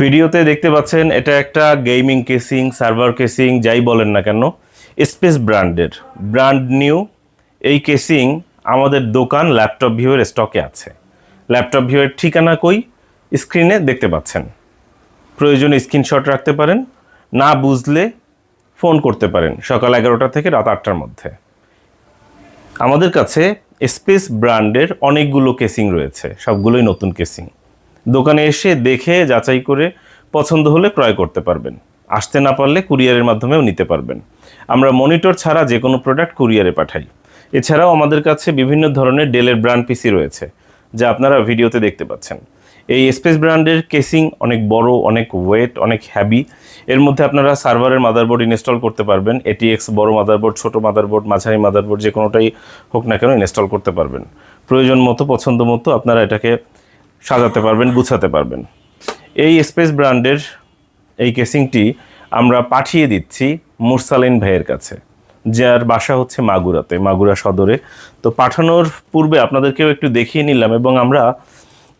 ভিডিওতে দেখতে পাচ্ছেন, এটা একটা গেমিং কেসিং সার্ভার কেসিং যাই বলেন না কেন স্পেস ব্র্যান্ডের ব্র্যান্ড নিউ এই কেসিং আমাদের দোকান ল্যাপটপ ভিউয়ের স্টকে আছে। ল্যাপটপ ভিউয়ের ঠিকানা কই? স্ক্রিনে দেখতে পাচ্ছেন। প্রয়োজনে স্ক্রিনশট রাখতে পারেন। না বুঝলে ফোন করতে পারেন, সকাল এগারোটা থেকে রাত আটটার মধ্যে। আমাদের কাছে স্পেস ব্র্যান্ডের অনেকগুলো কেসিং রয়েছে, সবগুলোই নতুন কেসিং দোকানে এসে দেখে, যাচাই করে পছন্দ হলে ক্রয় করতে পারবেন। আসতে না পারলে কুরিয়ারের মাধ্যমেও নিতে পারবেন। আমরা মনিটর ছাড়া যে কোনো প্রোডাক্ট কুরিয়ারে পাঠাই। এছাড়াও আমাদের কাছে বিভিন্ন ধরনের ডেলের ব্র্যান্ড পিসি রয়েছে, যা আপনারা ভিডিওতে দেখতে পাচ্ছেন। এই স্পেস ব্র্যান্ডের কেসিং অনেক বড়, অনেক ওয়েট, অনেক হ্যাভি এর মধ্যে আপনারা সার্ভারের মাদারবোর্ড ইনস্টল করতে পারবেন এটিএক্স বড় মাদারবোর্ড, ছোট মাদারবোর্ড, মাঝারি মাদারবোর্ড, যে কোনোটাই হোক না কেন ইনস্টল করতে পারবেন। প্রয়োজন মতো, পছন্দ মতো আপনারা এটাকে সাজাতে পারবেন, গুছাতে পারবেন। এই স্পেস ব্র্যান্ডের এই কেসিংটি আমরা পাঠিয়ে দিচ্ছি মুরসালিন ভাইয়ের কাছে, যার বাসা হচ্ছে মাগুরাতে, মাগুরা সদরে। তো পাঠানোর পূর্বে আপনাদেরকেও একটু দেখিয়ে নিলাম এবং আমরা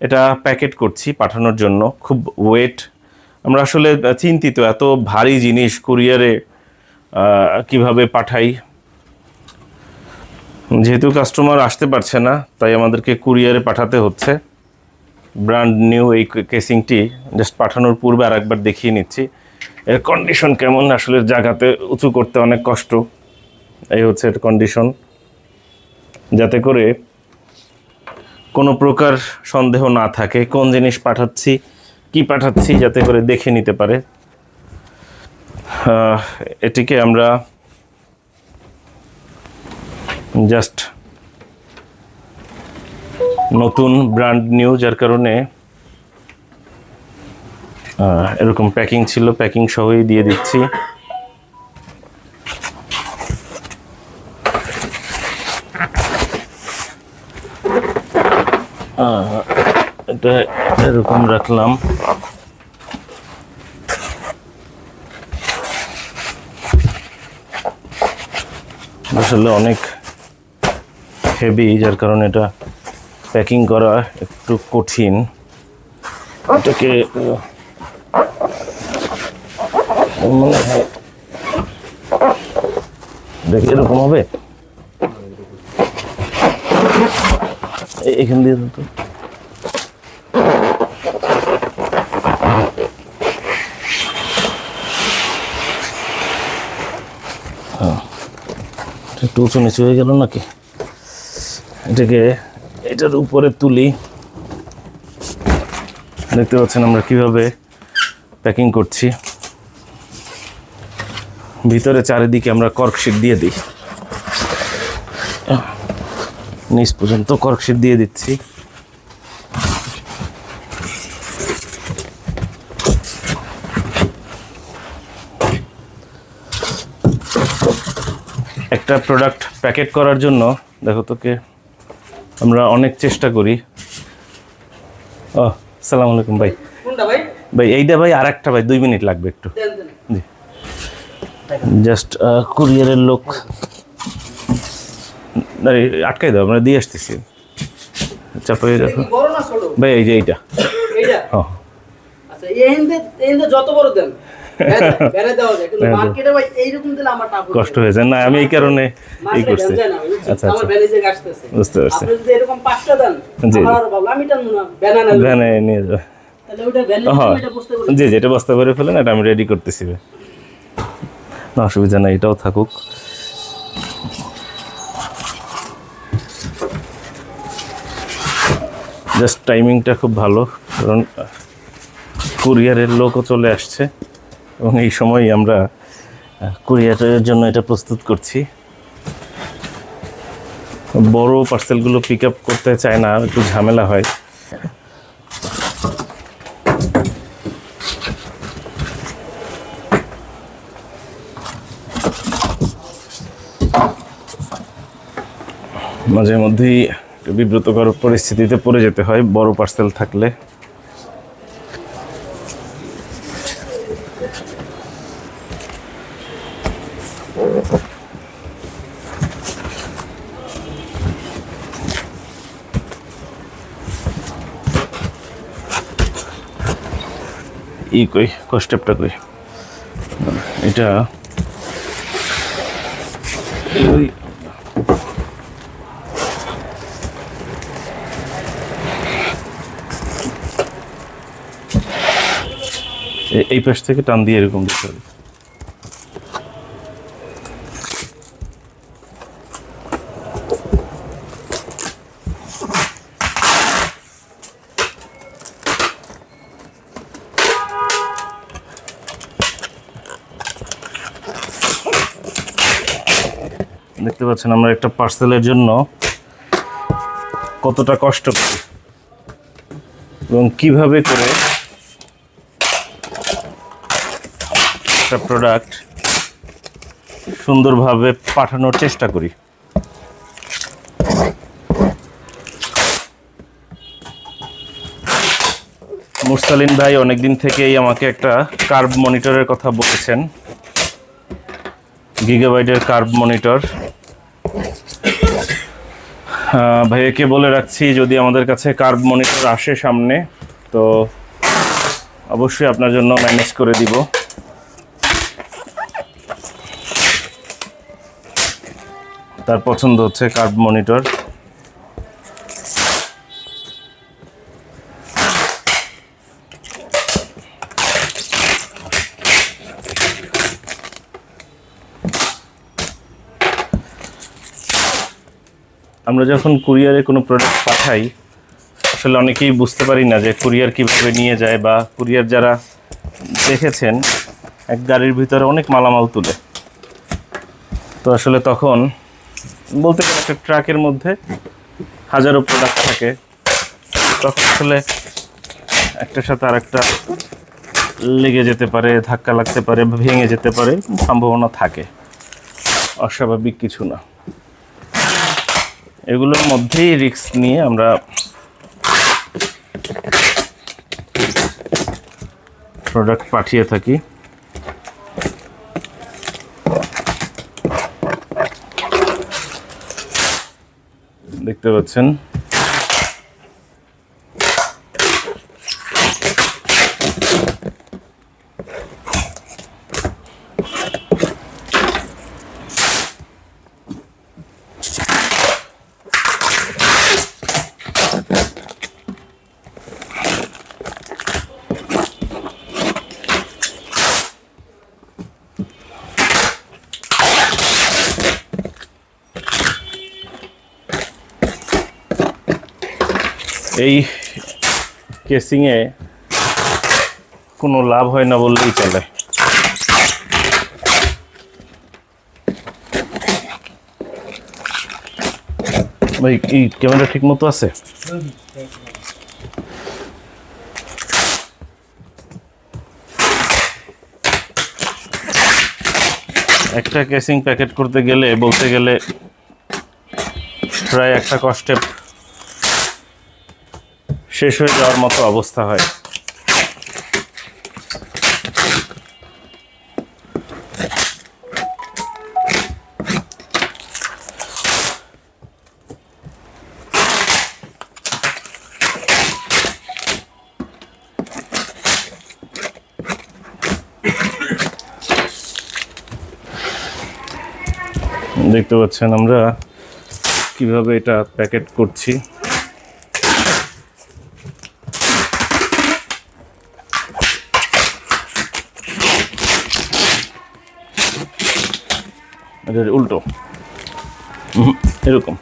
এটা প্যাকেট করছি পাঠানোর জন্য। খুব ওয়েট। আমরা আসলে চিন্তিত, এত ভারী জিনিস কুরিয়ারে কীভাবে পাঠাই? যেহেতু কাস্টমার আসতে পারছে না, তাই আমাদেরকে কুরিয়ারে পাঠাতে হচ্ছে। ব্র্যান্ড নিউ এই কেসিংটি জাস্ট পাঠানোর পূর্বে আর একবার দেখিয়ে নিচ্ছি। এর কন্ডিশন কেমন? আসলে জায়গাতে উঁচু করতে অনেক কষ্ট। এই হচ্ছে এর কন্ডিশন যাতে করে কোনো প্রকার সন্দেহ না থাকে কোন জিনিস পাঠাচ্ছি, কি পাঠাচ্ছি, যাতে করে দেখে নিতে পারে। এটিকে আমরা জাস্ট নতুন ব্র্যান্ড নিউ, যার কারণে এরকম প্যাকিং ছিল, প্যাকিং সহই দিয়ে দিচ্ছি। এটা এরকম রাখলাম। আসলে অনেক হেভি যার কারণে এটা প্যাকিং করা একটু কঠিন। এটাকে মনে হয়, দেখ এরকম হবে? এখান দিয়ে তো। হ্যাঁ। একটু উঁচু নিচু হয়ে গেল নাকি? এটাকে এটার উপরে তুলি। দেখতে পাচ্ছেন আমরা কীভাবে প্যাকিং করছি। ভিতরে চারিদিকে আমরা কর্কশিট দিয়ে দিই। নিচ পর্যন্ত কর্কশিট দিয়ে দিচ্ছি। একটা প্রোডাক্ট প্যাকেট করার জন্য, দেখো তোকে আমরা অনেক চেষ্টা করি। ও সালাম আলাইকুম ভাই। ভাই? এইটা ভাই আর একটা ভাই দুই মিনিট লাগবে একটু। জি। জাস্ট কুরিয়ারের লোক। আটকাই দাও আমরা দিয়ে আসতেছি। চাপাই রাখো ভাই এই যে এইটা। হ্যাঁ। আচ্ছা যত বড় দেন। আমার টাকা কষ্ট হয়েছে। না আমি এই কারণে এই করছি। আচ্ছা আচ্ছা। বুঝতে পারছি। জি। ভ্যানে নিয়ে ওটা হ্যাঁ। এটা জি যেটা বস্তা করে ফেলেন এটা আমি রেডি করতেছি। না অসুবিধা নাই এটাও থাকুক। জাস্ট টাইমিংটা খুব ভালো কারণ কুরিয়ারের লোকও চলে আসছে। এবং এই সময় আমরা কুরিয়ারের জন্য এটা প্রস্তুত করছি। বড় পার্সেলগুলো পিক আপ করতে চায় না একটু ঝামেলা হয়। মাঝে মধ্যেই একটু বিব্রতকর পরিস্থিতিতে পড়ে যেতে হয়, বড় পার্সেল থাকলে। ই কই কস্টেপটা কই এটা ওই এই পাশ থেকে টান দিয়ে এরকম দিতে হবে। দেখতে পাচ্ছেন আমরা একটা পার্সেলের জন্য কতটা কষ্ট করি এবং কীভাবে করে একটা প্রোডাক্ট সুন্দরভাবে পাঠানোর চেষ্টা করি। মুরসালিন ভাই অনেকদিন থেকেই আমাকে একটা কার্ভ মনিটরের কথা বলেছেন। গিগাবাইটের কার্ভ মনিটর ভাইয়াকে বলে রাখছি, যদি আমাদের কাছে কার্ভ মনিটর আসে সামনে, তো অবশ্যই আপনার জন্য ম্যানেজ করে দিব। তার পছন্দ হচ্ছে কার্ভ মনিটর। আমরা যখন কুরিয়ারে কোনো প্রোডাক্ট পাঠাই, আসলে অনেকেই বুঝতে পারি না যে কুরিয়ার কীভাবে নিয়ে যায় বা কুরিয়ার যারা দেখেছেন, এক গাড়ির ভিতরে অনেক মালামাল তুলে। তো আসলে তখন বলতে একটা ট্রাকের মধ্যে হাজারো প্রোডাক্ট থাকে। তখন আসলে একটার সাথে আর একটা লেগে যেতে পারে, ধাক্কা লাগতে পারে ভেঙে যেতে পারে, সম্ভাবনা থাকে। অস্বাভাবিক কিছু না। এগুলোর মধ্যেই রিক্স নিয়ে আমরা প্রোডাক্ট পাঠিয়ে থাকি। দেখতে পাচ্ছেন? এই কেসিংয়ে কোনো লাভ হয় না বললেই চলে। ভাই এই ক্যামেরা ঠিক মতো আছে? একটা কেসিং প্যাকেট করতে গেলে, বলতে গেলে প্রায় একটা কষ্টে শেষ হয়ে যাওয়ার মতো অবস্থা হয়। দেখতে পাচ্ছেন আমরা কীভাবে এটা প্যাকেট করছি। এটা উল্টো। এরকম।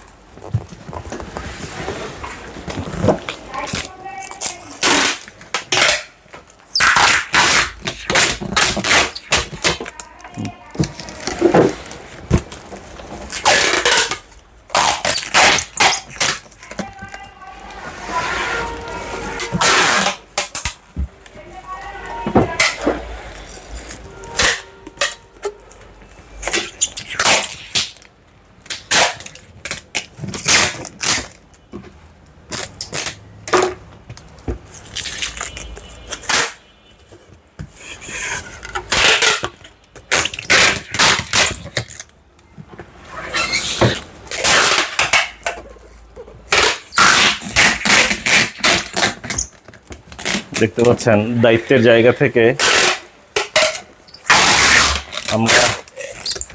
দেখতে পাচ্ছেন দায়িত্বের জায়গা থেকে আমরা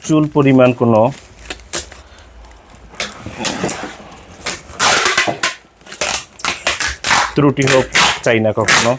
চুল পরিমাণ কোনো ত্রুটি হোক চাই না কখনো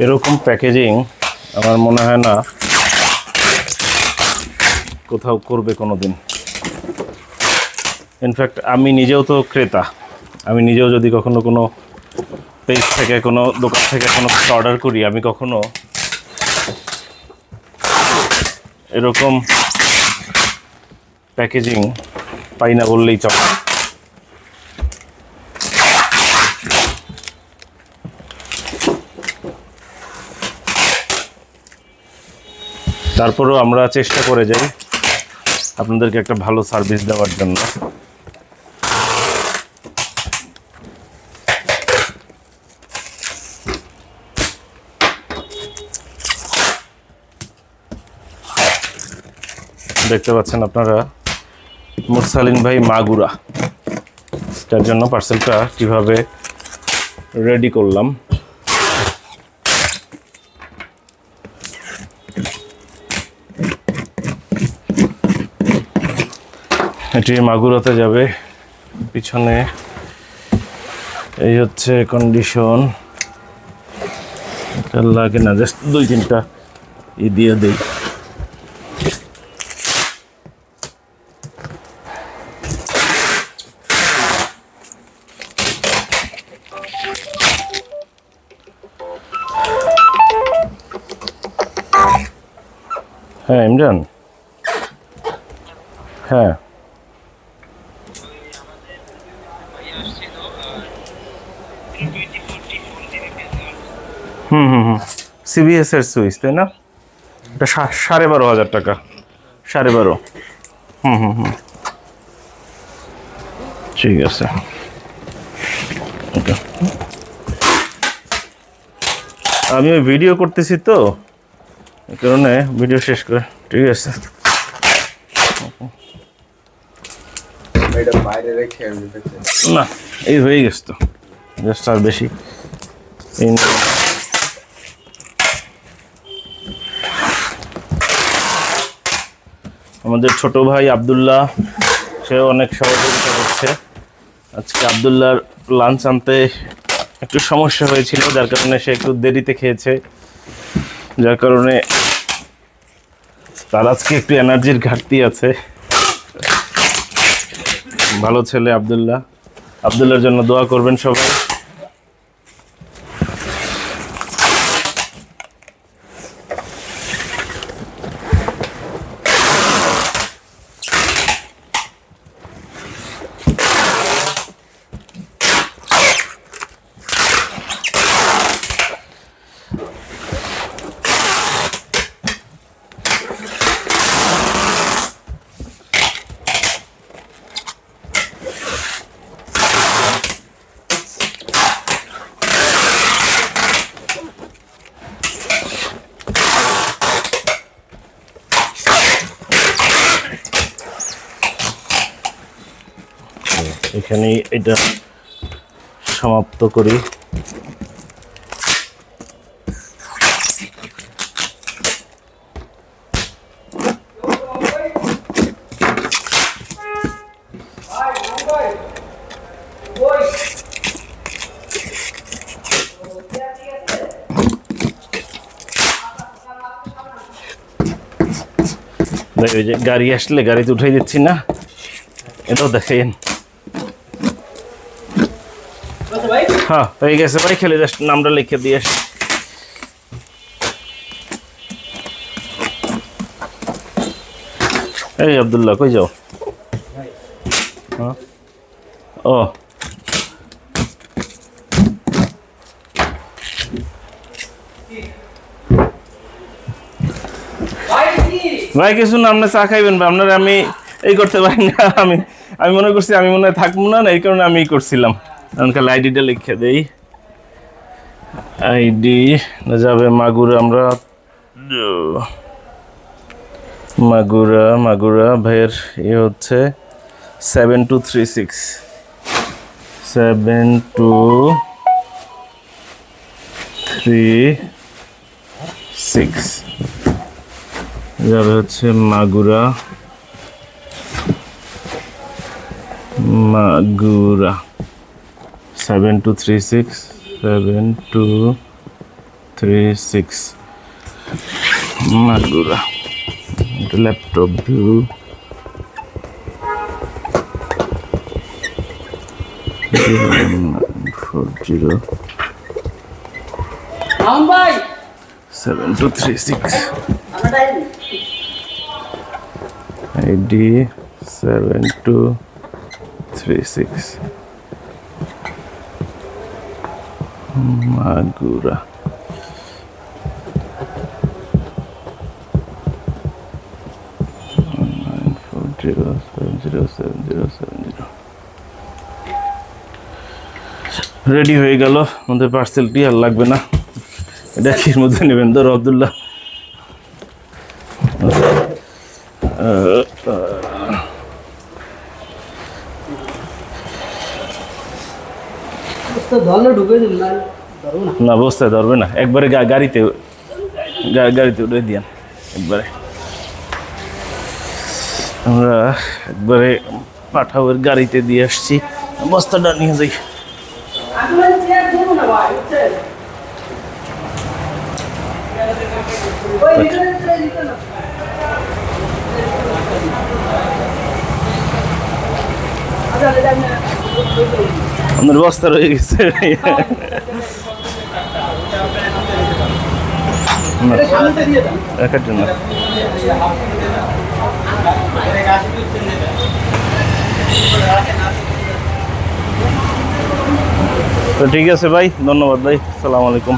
এরকম প্যাকেজিং আমার মনে হয় না কোথাও করবে কোনো দিন ইনফ্যাক্ট আমি নিজেও তো ক্রেতা। আমি নিজেও যদি কখনো কোনো পেজ থেকে, কোনো দোকান থেকে কোনো কিছু অর্ডার করি, আমি কখনো এরকম প্যাকেজিং পাই না বললেই চলে। তারপরেও আমরা চেষ্টা করে যাই আপনাদেরকে একটা ভালো সার্ভিস দেওয়ার জন্য। দেখতে পাচ্ছেন আপনারা মুরসালিন ভাই মাগুরা। তার জন্য পার্সেলটা কীভাবে রেডি করলাম। এটি মাগুরাতে যাবে। পিছনে এই হচ্ছে কন্ডিশন লাগে না জাস্ট দুই তিনটা ই দিয়ে দিই। হ্যাঁ ইমরান? হ্যাঁ। হুম হুম হুম। সিবিএস এর সুইচ তাই না? এটা সাড়ে বারো হাজার টাকা। সাড়ে বারো। হুম হুম হুম। ঠিক আছে। আমি ওই ভিডিও করতেছি তো এই কারণে ভিডিও শেষ করে ঠিক আছে। না এই হয়ে গেছে তো জাস্ট আর বেশি এই নিয়ে না। আমাদের ছোট ভাই আব্দুল্লাহ, সেও অনেক সহযোগিতা করছে আজকে আব্দুল্লাহর লাঞ্চ আনতে একটু সমস্যা হয়েছিল, যার কারণে সে একটু দেরিতে খেয়েছে। যার কারণে তার আজকে একটু এনার্জির ঘাটতি আছে। ভালো ছেলে আবদুল্লাহ। আব্দুল্লাহর জন্য দোয়া করবেন সবাই। এখানেই এটা সমাপ্ত করি। গাড়ি আসলে গাড়িতে উঠাই দিচ্ছি না এটাও দেখেন আচ্ছা ভাই হ্যাঁ হয়ে গেছে ভাই খেলে জাস্ট নামটা লিখে দিয়ে এই আব্দুল্লাহ, কই যাও? হ্যাঁ। ও। ভাই, কিছু না, আপনি চা খাইবেন ভাই, আপনার আমি এই করতে পারি না, আমি আমি মনে করছি আমি মনে হয় থাকব না না, এই কারণে আমি করছিলাম। কাল আইডিটা লিখে দেই। আইডি যাবে মাগুরা, আমরা মাগুরা মাগুরা, ভাইয়ের এ হচ্ছে seven two three six seven two three six যাবে হচ্ছে Magura. Magura. Seven two three six seven two three six Magura laptop view four zero seven two three six ID seven two three six four zero seven zero seven zero seven zero ready হয়ে গেল আমাদের পার্সেলটি আর লাগবে না। এটা কির মধ্যে নেবেন? ধর আবদুল্লাহ। ঢুকে দিন না। না বসতে ধরবে না। একবারে গাড়িতে গাড়িতে উঠে দিয়ান, একবারে। আমরা একবারে পাঠাওয়ের গাড়িতে দিয়ে আসছি। বস্তাটা নিয়ে যাই। আসলে চেয়ার দেবো না ভাই বুঝছেন ওই ভিতরে চেয়ার দিতে না আচ্ছা এটা আমি আমাদের বস্তা রয়ে গেছে এটা সামনে দিয়ে দেন রাখার জন্য। তো ঠিক আছে ভাই ধন্যবাদ ভাই। সালাম আলাইকুম।